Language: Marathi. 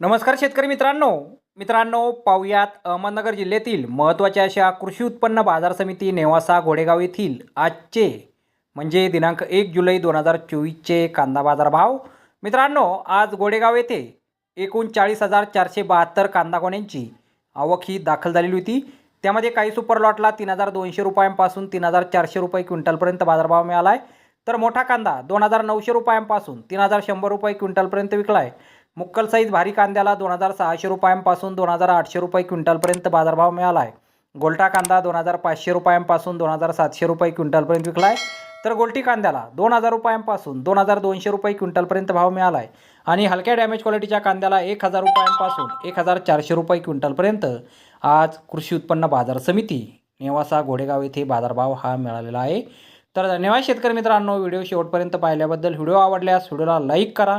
नमस्कार शेतकरी मित्रांनो. मित्रांनो पाहुयात अहमदनगर जिल्ह्यातील महत्त्वाच्या अशा कृषी उत्पन्न बाजार समिती नेवासा घोडेगाव येथील आजचे म्हणजे दिनांक एक जुलै दोन हजार चोवीसचे कांदा बाजार भाव मित्रांनो आज घोडेगाव येथे एकूण चाळीस हजार चारशे बहात्तर कांदा गोण्यांची आवक ही दाखल झालेली होती. त्यामध्ये काही सुपर लॉटला तीन हजार दोनशे रुपयांपासून तीन हजार चारशे रुपये क्विंटलपर्यंत बाजारभाव मिळाला आहे तर मोठा कांदा दोन हजार नऊशे रुपयांपासून तीन हजार शंभर रुपये क्विंटलपर्यंत विकला आहे मुक्कल साईज भारी कांद्याला दोन हजार सहाशे रुपयांपासून दोन हजार आठशे रुपये क्विंटलपर्यंत बाजारभाव मिळाला आहे. गोल्टा कांदा दोन हजार पाचशे रुपयांपासून दोन हजार सातशे रुपये क्विंटलपर्यंत विकला आहे. तर गोल्टी कांद्याला दोन हजार रुपयांपासून दोन हजार दोनशे रुपये क्विंटलपर्यंत भाव मिळाला आहे. आणि हलक्या डॅमेज क्वालिटीच्या कांद्याला एक हजार रुपयांपासून एक हजार चारशे रुपये क्विंटलपर्यंत आज कृषी उत्पन्न बाजार समिती नेवासा घोडेगाव येथे बाजारभाव हा मिळालेला आहे. तर धन्यवाद शेतकरी मित्रांनो व्हिडिओ शेवटपर्यंत पाहिल्याबद्दल. व्हिडिओ आवडल्यास व्हिडिओला लाईक करा.